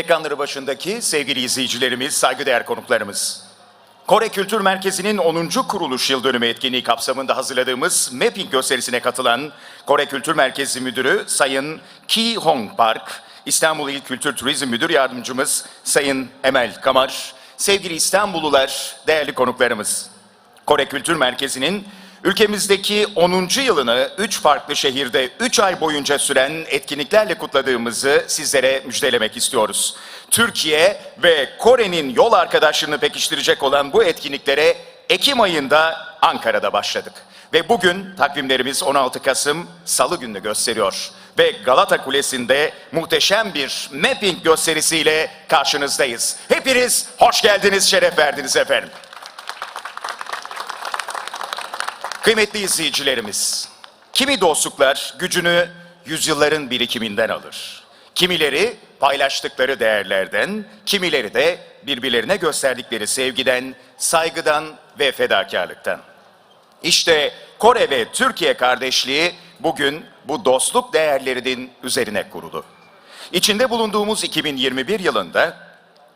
Ekranları başındaki sevgili izleyicilerimiz, saygıdeğer konuklarımız. Kore Kültür Merkezi'nin 10. kuruluş yıl dönümü etkinliği kapsamında hazırladığımız Mapping gösterisine katılan Kore Kültür Merkezi Müdürü Sayın Ki Hong Park, İstanbul İl Kültür Turizm Müdür Yardımcımız Sayın Emel Kamar, sevgili İstanbullular, değerli konuklarımız. Kore Kültür Merkezi'nin ülkemizdeki 10. yılını 3 farklı şehirde 3 ay boyunca süren etkinliklerle kutladığımızı sizlere müjdelemek istiyoruz. Türkiye ve Kore'nin yol arkadaşlığını pekiştirecek olan bu etkinliklere Ekim ayında Ankara'da başladık. Ve bugün takvimlerimiz 16 Kasım Salı gününü gösteriyor. Ve Galata Kulesi'nde muhteşem bir mapping gösterisiyle karşınızdayız. Hepiniz hoş geldiniz, şeref verdiniz efendim. Kıymetli izleyicilerimiz, kimi dostluklar gücünü yüzyılların birikiminden alır. Kimileri paylaştıkları değerlerden, kimileri de birbirlerine gösterdikleri sevgiden, saygıdan ve fedakarlıktan. İşte Kore ve Türkiye kardeşliği bugün bu dostluk değerlerinin üzerine kurulu. İçinde bulunduğumuz 2021 yılında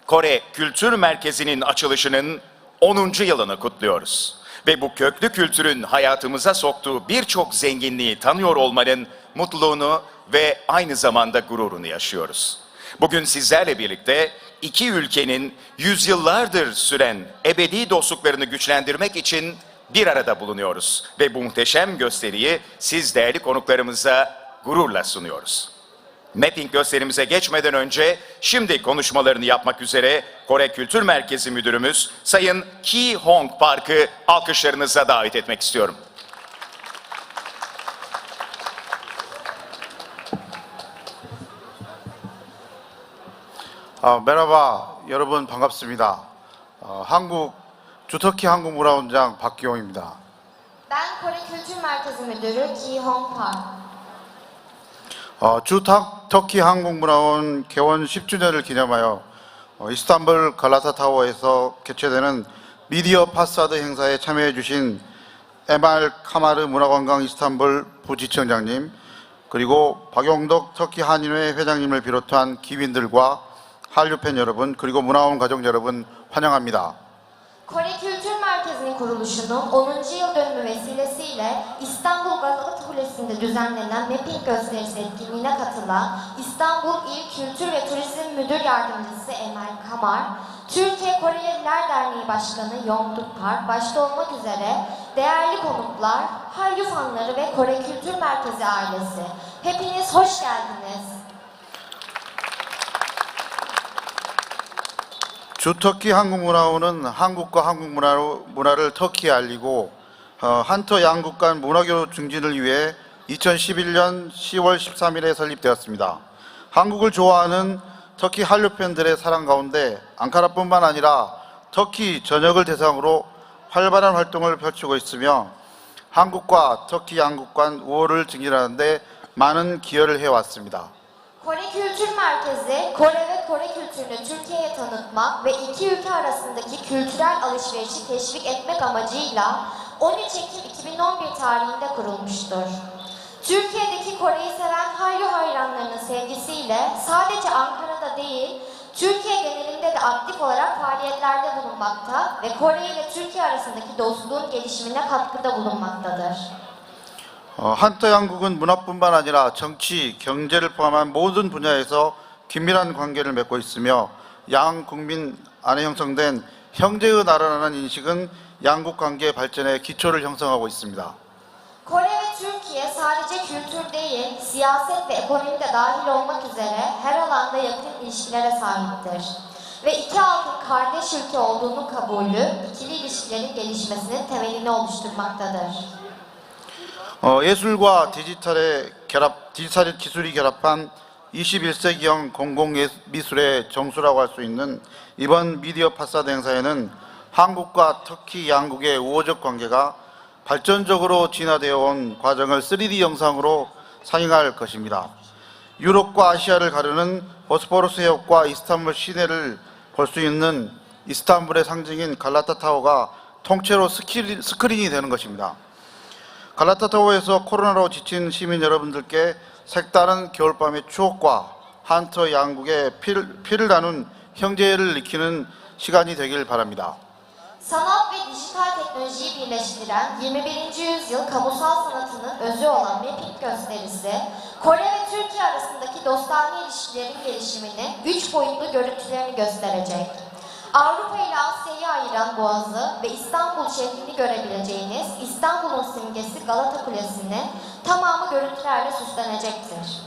Kore Kültür Merkezi'nin açılışının 10. yılını kutluyoruz. Ve bu köklü kültürün hayatımıza soktuğu birçok zenginliği tanıyor olmanın mutluluğunu ve aynı zamanda gururunu yaşıyoruz. Bugün sizlerle birlikte iki ülkenin yüzyıllardır süren ebedi dostluklarını güçlendirmek için bir arada bulunuyoruz. Ve bu muhteşem gösteriyi siz değerli konuklarımıza gururla sunuyoruz. Mapping gösterimize geçmeden önce şimdi konuşmalarını yapmak üzere Kore Kültür Merkezi Müdürümüz Sayın Ki Hong Park'ı alkışlarınıza davet etmek istiyorum. 아, 메라바 여러분 반갑습니다. 어, 한국 주터키 한국문화원장 박기용입니다. Ben Kore Kültür Merkezi Müdürü Ki Hong Park. 어, 주터키 한국문화원 개원 10주년을 기념하여 어, 이스탄불 갈라타타워에서 개최되는 미디어 파사드 행사에 참여해 주신 에말 카마르 문화관광 이스탄불 부지청장님 그리고 박용덕 터키 한인회 회장님을 비롯한 기빈들과 한류 팬 여러분 그리고 문화원 가족 여러분 환영합니다. Kuruluşunun 10. yıl dönümü vesilesiyle İstanbul Galata Kulesi'nde düzenlenen Mapping gösterisi etkinliğine katılan İstanbul İl Kültür ve Turizm Müdür Yardımcısı Emel Kamar, Türkiye Koreliler Derneği Başkanı Yongduk Park başta olmak üzere değerli konuklar, Hallyu fanları ve Kore Kültür Merkezi ailesi. Hepiniz hoş geldiniz. 주터키 한국문화원은 한국과 한국 문화로, 문화를 터키에 알리고 어, 한터 양국 간 문화교 증진을 위해 2011년 10월 13일에 설립되었습니다. 한국을 좋아하는 터키 한류 팬들의 사랑 가운데 앙카라뿐만 아니라 터키 전역을 대상으로 활발한 활동을 펼치고 있으며 한국과 터키 양국 간 우호를 증진하는데 많은 기여를 해왔습니다. Kore Kültür Merkezi, Kore ve Kore kültürünü Türkiye'ye tanıtmak ve iki ülke arasındaki kültürel alışverişi teşvik etmek amacıyla 13 Ekim 2011 tarihinde kurulmuştur. Türkiye'deki Kore'yi seven Hallyu hayranlarının sevgisiyle sadece Ankara'da değil, Türkiye genelinde de aktif olarak faaliyetlerde bulunmakta ve Kore ile Türkiye arasındaki dostluğun gelişimine katkıda bulunmaktadır. 어, 한터 양국은 문화뿐만 아니라 정치, 경제를 포함한 모든 분야에서 긴밀한 관계를 맺고 있으며 양 국민 안에 형성된 형제의 나라라는 인식은 양국 관계 발전의 기초를 형성하고 있습니다. Kore Türkiye sadece kültür değil, siyaset ve ekonomi de dahil olmak üzere her alanda yakın ilişkilere sahiptir. Ve iki halkın kardeş ülke olduğunu kabulü, ikili ilişkilerin gelişmesinin temelini oluşturmaktadır. 어, 예술과 디지털의 결합, 디지털 기술이 결합한 21세기형 공공미술의 정수라고 할 수 있는 이번 미디어 파사드 행사에는 한국과 터키 양국의 우호적 관계가 발전적으로 진화되어 온 과정을 3D 영상으로 상영할 것입니다. 유럽과 아시아를 가르는 보스포러스 해협과 이스탄불 시내를 볼 수 있는 이스탄불의 상징인 갈라타 타워가 통째로 스크린- 스크린이 되는 것입니다. 갈라타타워에서 코로나로 지친 시민 여러분들께 색다른 겨울밤의 추억과 한터 양국의 피를, 피를 나눈 형제를 익히는 시간이 되길 바랍니다. Sanat ve dijital teknolojiyi birleştiren 21. yüzyıl kamusal sanatının özü olan mapping gösterisi, Kore ve Türkiye arasındaki dostane ilişkilerin gelişiminin üç boyutlu görüntülerini gösterecek. Avrupa ile Asya'yı ayıran boğazı ve İstanbul şehrini görebileceğiniz İstanbul'un simgesi Galata Kulesi'ni tamamı görüntülerle süslenecektir.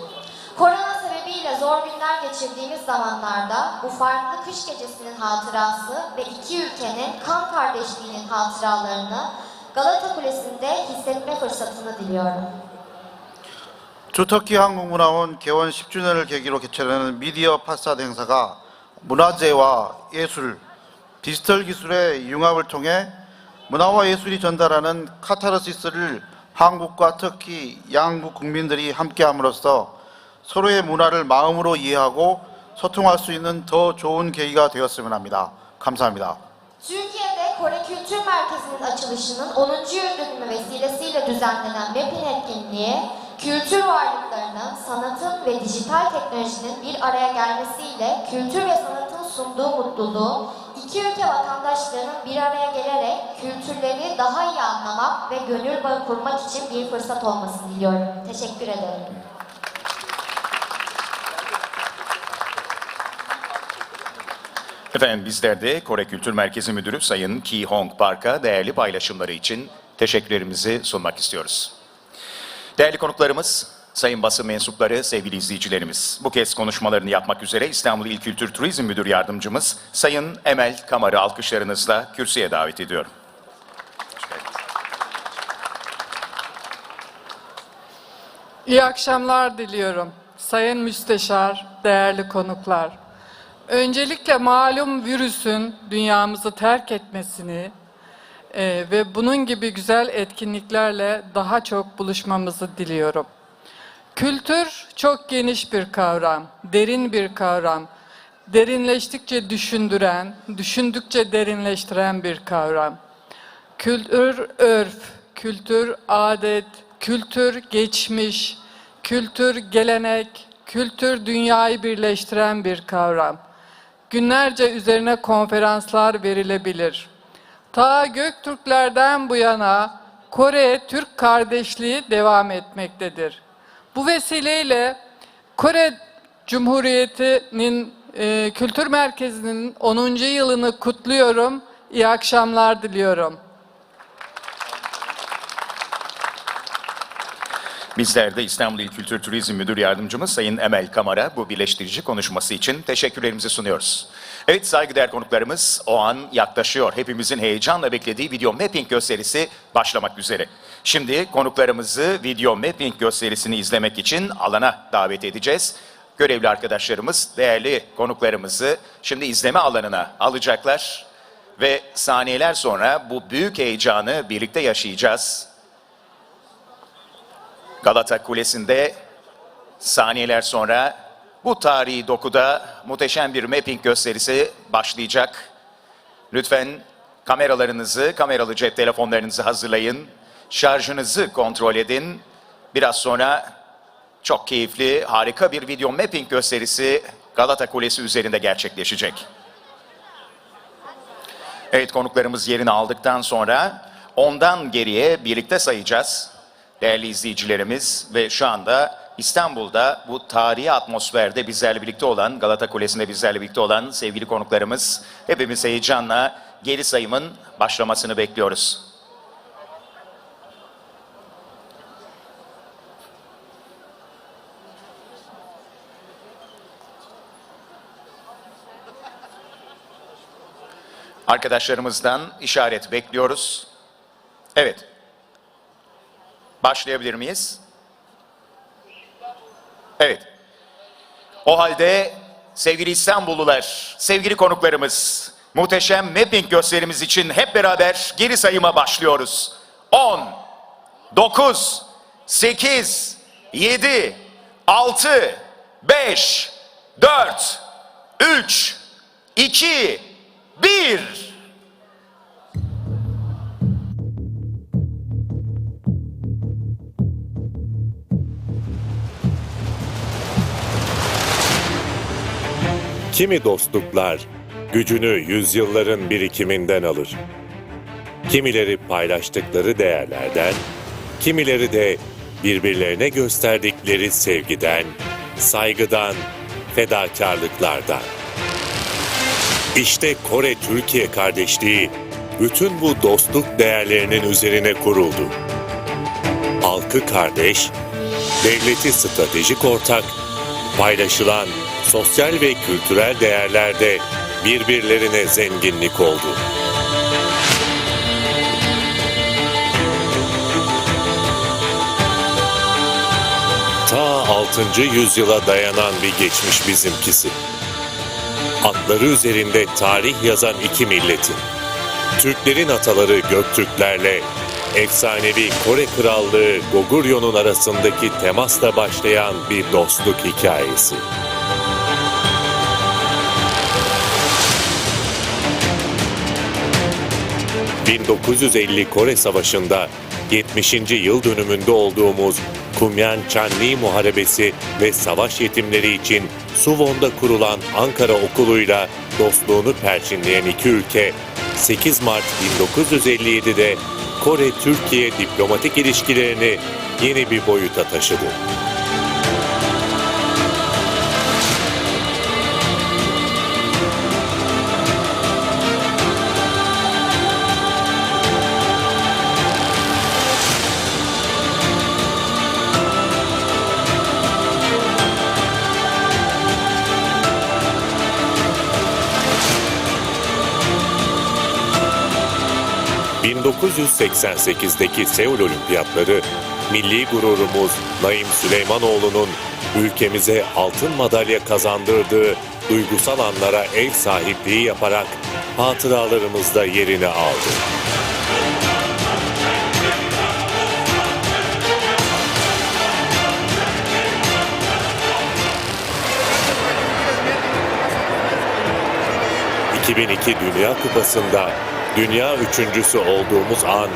Korona sebebiyle zor günler geçirdiğimiz zamanlarda bu farklı kış gecesinin hatırası ve iki ülkenin kan kardeşliğinin hatıralarını Galata Kulesi'nde hissetme fırsatını diliyorum. 주터키 한국문화원 개원 10주년을 계기로 개최하는 미디어 파사드 행사가 문화재와 예술, 디지털 기술의 융합을 통해 문화와 예술이 전달하는 카타르시스를 한국과 터키 양국 국민들이 함께함으로써 서로의 문화를 마음으로 이해하고 소통할 수 있는 더 좋은 계기가 되었으면 합니다. 감사합니다. Türkiye'de Kore açılışının 10. yıl dönümü vesilesiyle düzenlenen MEP'in etkinliği, kültür varlıklarının, sanatın ve dijital teknolojinin bir araya gelmesiyle kültür ve sanatın sunduğu mutluluğu, iki ülke vatandaşlarının bir araya gelerek kültürleri daha iyi anlamak ve gönül bağı kurmak için bir fırsat olmasını diliyorum. Teşekkür ederim. Efendim bizler de Kore Kültür Merkezi Müdürü Sayın Ki Hong Park'a değerli paylaşımları için teşekkürlerimizi sunmak istiyoruz. Değerli konuklarımız, sayın basın mensupları, sevgili izleyicilerimiz. Bu kez konuşmalarını yapmak üzere İstanbul İl Kültür Turizm Müdür Yardımcımız Sayın Emel Kamar'ı alkışlarınızla kürsüye davet ediyorum. İyi akşamlar diliyorum. Sayın Müsteşar, değerli konuklar. Öncelikle malum virüsün dünyamızı terk etmesini e, ve bunun gibi güzel etkinliklerle daha çok buluşmamızı diliyorum. Kültür çok geniş bir kavram, derin bir kavram. Derinleştikçe düşündüren, düşündükçe derinleştiren bir kavram. Kültür örf, kültür adet, kültür geçmiş, kültür gelenek, kültür dünyayı birleştiren bir kavram. Günlerce üzerine konferanslar verilebilir. Ta Göktürklerden bu yana Kore-Türk kardeşliği devam etmektedir. Bu vesileyle Kore Cumhuriyeti'nin e, Kültür Merkezi'nin 10. yılını kutluyorum. İyi akşamlar diliyorum. Bizler de İstanbul İl Kültür Turizm Müdür Yardımcımız Sayın Emel Kamar'a bu birleştirici konuşması için teşekkürlerimizi sunuyoruz. Evet saygıdeğer konuklarımız o an yaklaşıyor. Hepimizin heyecanla beklediği video mapping gösterisi başlamak üzere. Şimdi konuklarımızı video mapping gösterisini izlemek için alana davet edeceğiz. Görevli arkadaşlarımız, değerli konuklarımızı şimdi izleme alanına alacaklar. Ve saniyeler sonra bu büyük heyecanı birlikte yaşayacağız. Galata Kulesi'nde saniyeler sonra bu tarihi dokuda muhteşem bir mapping gösterisi başlayacak. Lütfen kameralarınızı, kameralı cep telefonlarınızı hazırlayın. Şarjınızı kontrol edin. Biraz sonra çok keyifli, harika bir video mapping gösterisi Galata Kulesi üzerinde gerçekleşecek. Evet konuklarımız yerini aldıktan sonra ondan geriye birlikte sayacağız. Değerli izleyicilerimiz ve şu anda İstanbul'da bu tarihi atmosferde bizlerle birlikte olan, Galata Kulesi'nde bizlerle birlikte olan sevgili konuklarımız hepimiz heyecanla geri sayımın başlamasını bekliyoruz. Arkadaşlarımızdan işaret bekliyoruz. Evet. Başlayabilir miyiz? Evet. O halde sevgili İstanbullular, sevgili konuklarımız, muhteşem mapping gösterimiz için hep beraber geri sayıma başlıyoruz. 10, 9, 8, 7, 6, 5, 4, 3, 2, 1. Kimi dostluklar gücünü yüzyılların birikiminden alır. Kimileri paylaştıkları değerlerden, kimileri de birbirlerine gösterdikleri sevgiden, saygıdan, fedakarlıklardan. İşte Kore-Türkiye kardeşliği bütün bu dostluk değerlerinin üzerine kuruldu. Halkı kardeş, devleti stratejik ortak, paylaşılan sosyal ve kültürel değerlerde birbirlerine zenginlik oldu. Ta 6. yüzyıla dayanan bir geçmiş bizimkisi. Atları üzerinde tarih yazan iki milletin. Türklerin ataları Göktürklerle efsanevi Kore Krallığı Goguryon'un arasındaki temasla başlayan bir dostluk hikayesi. ...1950 Kore Savaşı'nda 70. yıl dönümünde olduğumuz Kumyan Chanli Muharebesi ve savaş yetimleri için Suwon'da kurulan Ankara Okulu'yla dostluğunu perçinleyen iki ülke 8 Mart 1957'de Kore-Türkiye diplomatik ilişkilerini yeni bir boyuta taşıdı. ...1988'deki Seul Olimpiyatları... ...milli gururumuz Naim Süleymanoğlu'nun... ...ülkemize altın madalya kazandırdığı... ...duygusal anlara ev sahipliği yaparak... ...hatıralarımızda yerini aldı. ...2002 Dünya Kupası'nda dünya üçüncüsü olduğumuz an,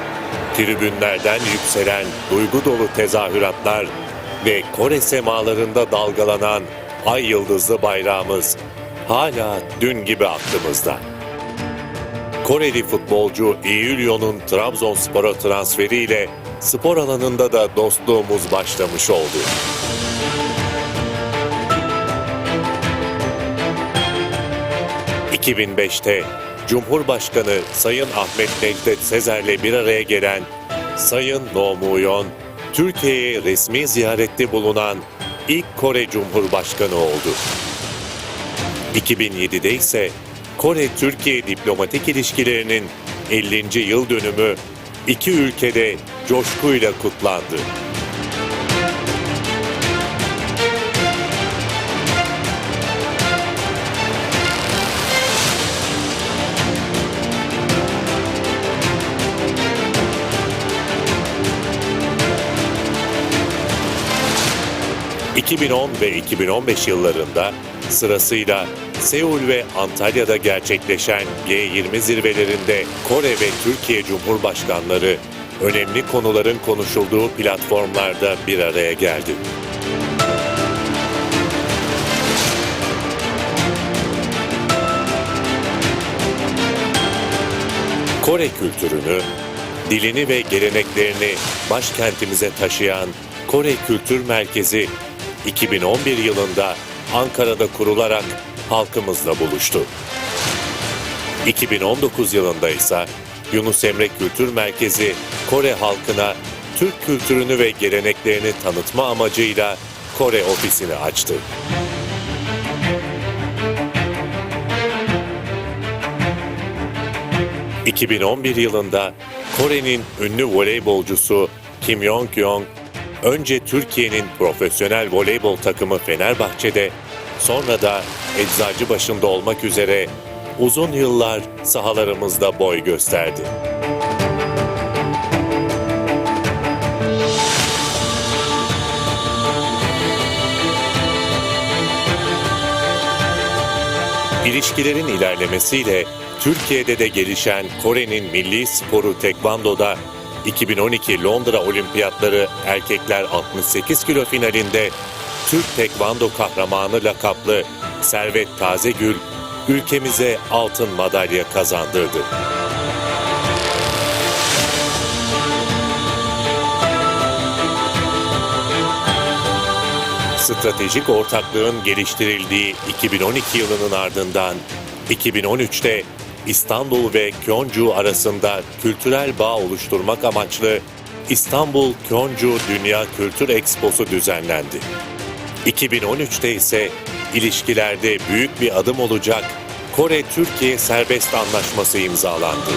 tribünlerden yükselen duygu dolu tezahüratlar ve Kore semalarında dalgalanan ay yıldızlı bayrağımız hala dün gibi aklımızda. Koreli futbolcu Iyulyo'nun Trabzonspor'a transferiyle spor alanında da dostluğumuz başlamış oldu. 2005'te Cumhurbaşkanı Sayın Ahmet Necdet Sezer'le bir araya gelen Sayın No Mu-yon, Türkiye'ye resmi ziyarette bulunan ilk Kore Cumhurbaşkanı oldu. 2007'de ise Kore-Türkiye diplomatik ilişkilerinin 50. yıl dönümü iki ülkede coşkuyla kutlandı. ...2010 ve 2015 yıllarında sırasıyla Seul ve Antalya'da gerçekleşen G20 zirvelerinde Kore ve Türkiye Cumhurbaşkanları önemli konuların konuşulduğu platformlarda bir araya geldi. Kore kültürünü, dilini ve geleneklerini başkentimize taşıyan Kore Kültür Merkezi 2011 yılında Ankara'da kurularak halkımızla buluştu. 2019 yılında ise Yunus Emre Kültür Merkezi Kore halkına Türk kültürünü ve geleneklerini tanıtma amacıyla Kore ofisini açtı. ...2011 yılında Kore'nin ünlü voleybolcusu Kim Yong-kyung... ...önce Türkiye'nin profesyonel voleybol takımı Fenerbahçe'de... ...sonra da Eczacıbaşı'nda olmak üzere... ...uzun yıllar sahalarımızda boy gösterdi. İlişkilerin ilerlemesiyle Türkiye'de de gelişen Kore'nin milli sporu Tekvando'da 2012 Londra Olimpiyatları erkekler 68 kilo finalinde Türk Tekvando kahramanı lakaplı Servet Tazegül ülkemize altın madalya kazandırdı. Stratejik ortaklığın geliştirildiği 2012 yılının ardından 2013'te İstanbul ve Kyoncu arasında kültürel bağ oluşturmak amaçlı İstanbul Kyoncu Dünya Kültür Eksposu düzenlendi. 2013'te ise ilişkilerde büyük bir adım olacak Kore-Türkiye Serbest Anlaşması imzalandı.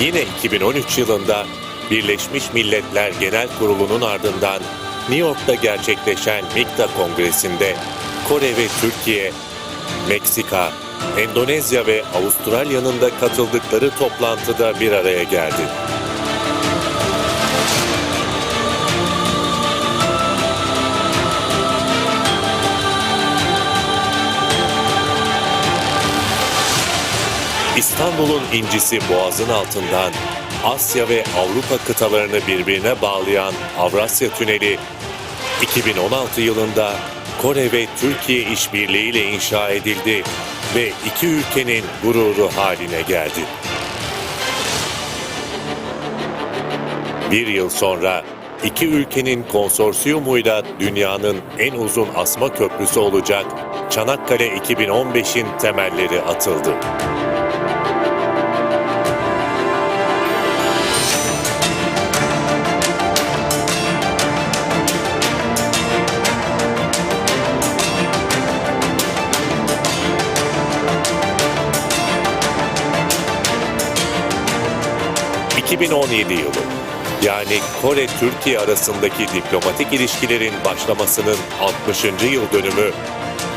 Yine 2013 yılında Birleşmiş Milletler Genel Kurulu'nun ardından New York'ta gerçekleşen MIKTA Kongresi'nde Kore ve Türkiye, Meksika, Endonezya ve Avustralya'nın da katıldıkları toplantıda bir araya geldi. İstanbul'un incisi boğazın altından Asya ve Avrupa kıtalarını birbirine bağlayan Avrasya Tüneli 2016 yılında Kore ve Türkiye işbirliğiyle inşa edildi ve iki ülkenin gururu haline geldi. Bir yıl sonra iki ülkenin konsorsiyumuyla dünyanın en uzun asma köprüsü olacak Çanakkale 2015'in temelleri atıldı. ...2017 yılı. Yani Kore-Türkiye arasındaki diplomatik ilişkilerin başlamasının 60. yıl dönümü...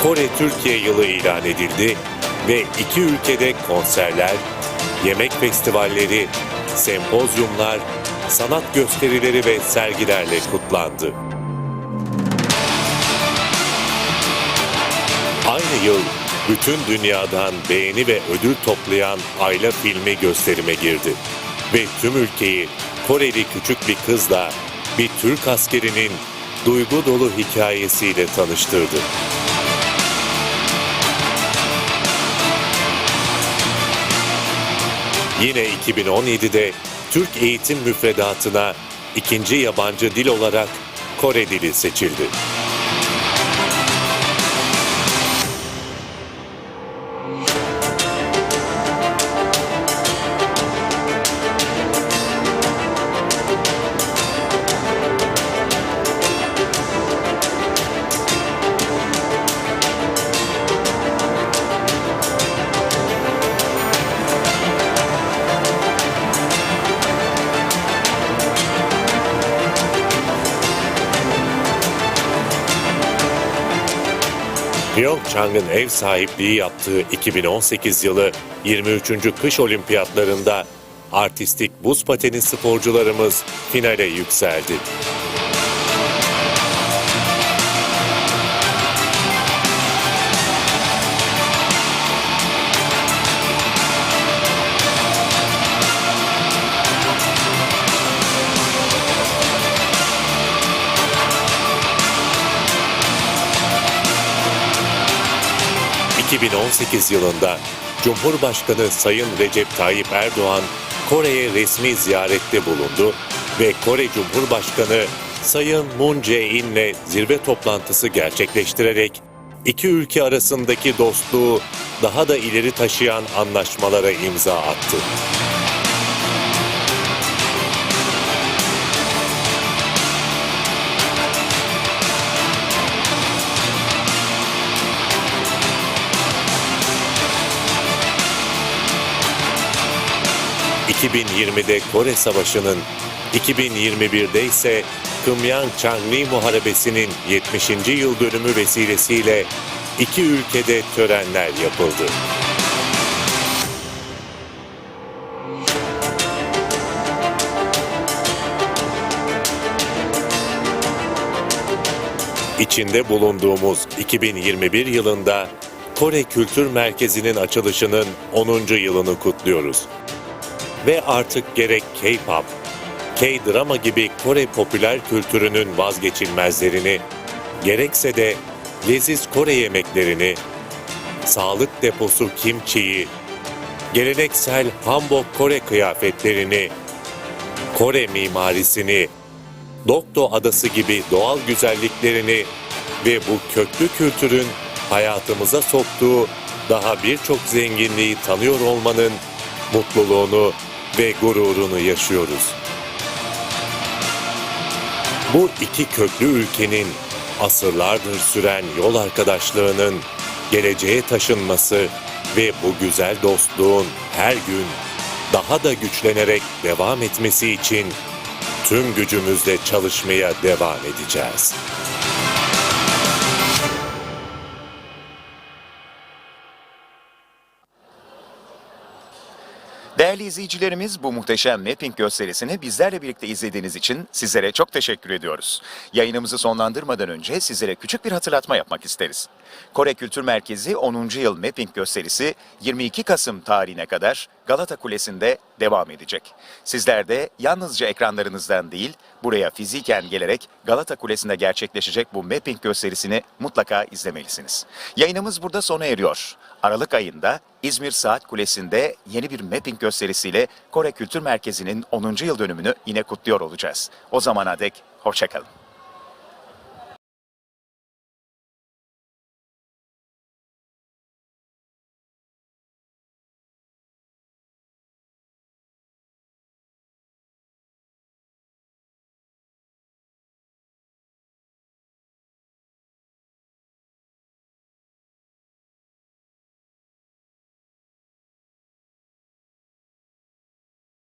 ...Kore-Türkiye yılı ilan edildi... ...ve iki ülkede konserler, yemek festivalleri, sempozyumlar, sanat gösterileri ve sergilerle kutlandı. Aynı yıl bütün dünyadan beğeni ve ödül toplayan Ayla filmi gösterime girdi. Ve tüm ülkeyi Koreli küçük bir kızla bir Türk askerinin duygu dolu hikayesiyle tanıştırdı. Yine 2017'de Türk eğitim müfredatına ikinci yabancı dil olarak Kore dili seçildi. Pyeongchang'ın ev sahipliği yaptığı 2018 yılı 23. Kış Olimpiyatlarında artistik buz pateni sporcularımız finale yükseldi. ...2018 yılında Cumhurbaşkanı Sayın Recep Tayyip Erdoğan Kore'ye resmi ziyarette bulundu ve Kore Cumhurbaşkanı Sayın Moon Jae-in'le zirve toplantısı gerçekleştirerek iki ülke arasındaki dostluğu daha da ileri taşıyan anlaşmalara imza attı. ...2020'de Kore Savaşı'nın... ...2021'de ise Kımyang-Changli Muharebesi'nin 70. yıl dönümü vesilesiyle... ...iki ülkede törenler yapıldı. İçinde bulunduğumuz 2021 yılında Kore Kültür Merkezi'nin açılışının 10. yılını kutluyoruz. Ve artık gerek K-pop, K-drama gibi Kore popüler kültürünün vazgeçilmezlerini, gerekse de leziz Kore yemeklerini, sağlık deposu kimchiyi, geleneksel Hanbok Kore kıyafetlerini, Kore mimarisini, Dokdo Adası gibi doğal güzelliklerini ve bu köklü kültürün hayatımıza soktuğu daha birçok zenginliği tanıyor olmanın mutluluğunu ve gururunu yaşıyoruz. Bu iki köklü ülkenin asırlardır süren yol arkadaşlığının geleceğe taşınması ve bu güzel dostluğun her gün daha da güçlenerek devam etmesi için tüm gücümüzle çalışmaya devam edeceğiz. İzleyicilerimiz bu muhteşem mapping gösterisini bizlerle birlikte izlediğiniz için sizlere çok teşekkür ediyoruz. Yayınımızı sonlandırmadan önce sizlere küçük bir hatırlatma yapmak isteriz. Kore Kültür Merkezi 10. yıl mapping gösterisi 22 Kasım tarihine kadar Galata Kulesi'nde devam edecek. Sizler de yalnızca ekranlarınızdan değil, buraya fiziken gelerek Galata Kulesi'nde gerçekleşecek bu mapping gösterisini mutlaka izlemelisiniz. Yayınımız burada sona eriyor. Aralık ayında İzmir Saat Kulesi'nde yeni bir mapping gösterisiyle Kore Kültür Merkezi'nin 10. yıl dönümünü yine kutluyor olacağız. O zamana dek hoşçakalın.